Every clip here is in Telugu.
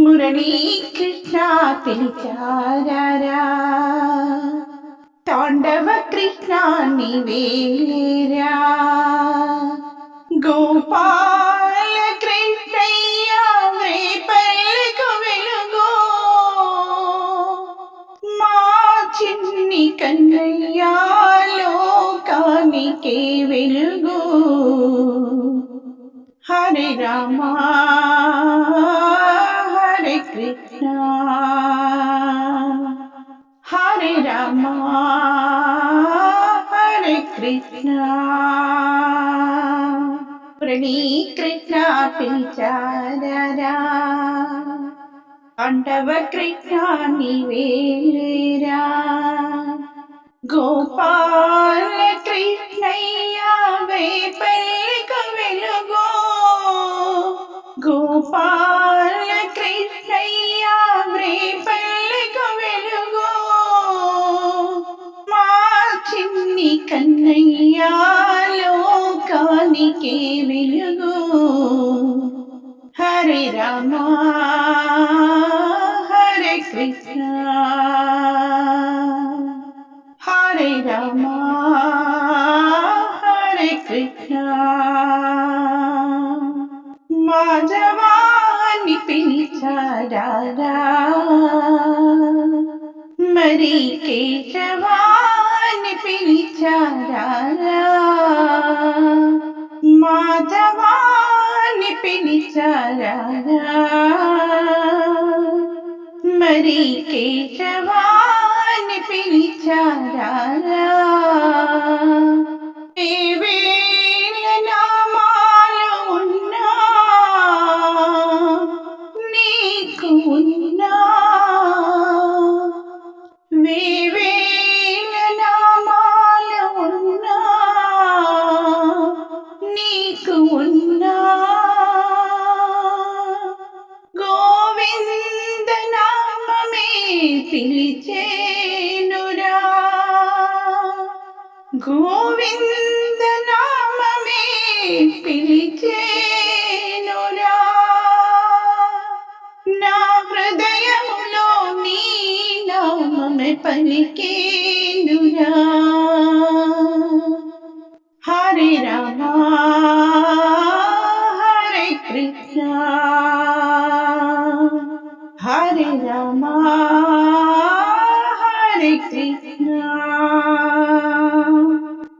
మురళీ కృష్ణ పిలిచారా తాండవ కృష్ణ నివేరా? గోపాల కృష్ణయ్య రేపల్లకు వెలుగు. మా చిన్ని కన్నయ్య లోకానికే వెలుగు. హరే రామ. హరి రామ హరి కృష్ణ. మురళీ కృష్ణ పాండవ కృష్ణ నివేరా గోపాల కృష్ణయ్య వేపల్లిక వెలుగో. గోపాల లోకానికే వెలుగు హరే రామ హరే కృష్ణ హరే రామ హరే కృష్ణ మాధవాన్ని పిలిచారా మరి కేశవాన్ని పిలిచారా माधवानि चारा मरी के जवान केशवानि पिनिचारा పిలిచేనురా గోవింద నామమే పిలిచేనురా నా హృదయములో నీ నామమే పలికేనురా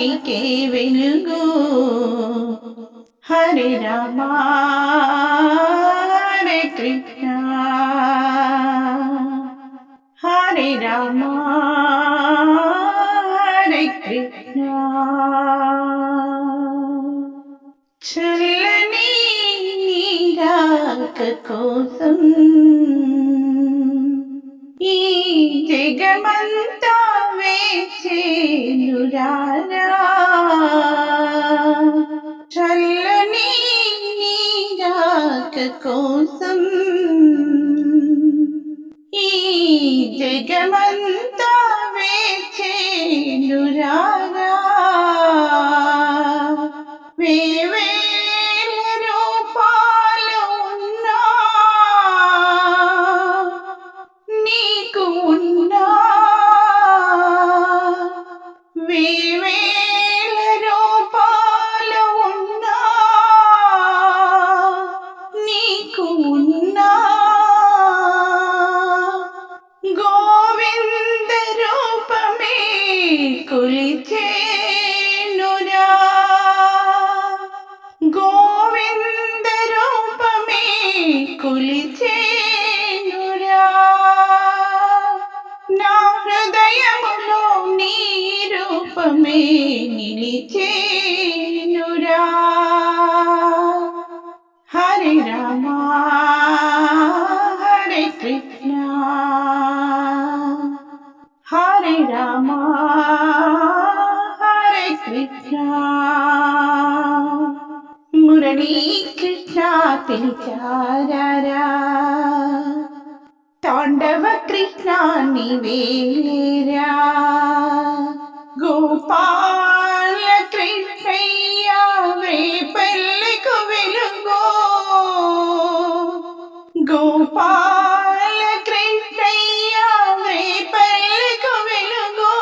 లోకానికే వెలుగు హరే రామ హరే కృష్ణ హరే రామ హరే కృష్ణ చల్లని నీరాక కోసం ఈ జగమంతా వేచేనురారా చల్లని నీరాక కోసం ఈ జగమంతా హృదయములో నీ రూపమే నిలిచేనురా. హరి రామ హరి కృష్ణ. హరి రామ హరి కృష్ణ. మురళీ కృష్ణ పిలిచారా స్వామి నివేరా గోపాల కృష్ణయ్య రేపల్లెకు వెలుగో. గోపాల కృష్ణయ్య రేపల్లెకు వెలుగో.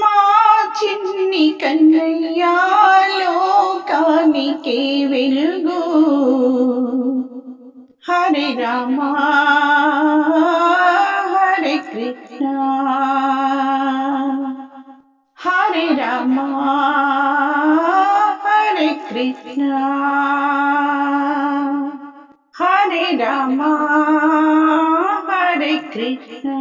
మా చిన్ని కన్నయ్య లోకానికి వెలుగో. Hari Rama. Krishna, Hare Rama, Hare Krishna.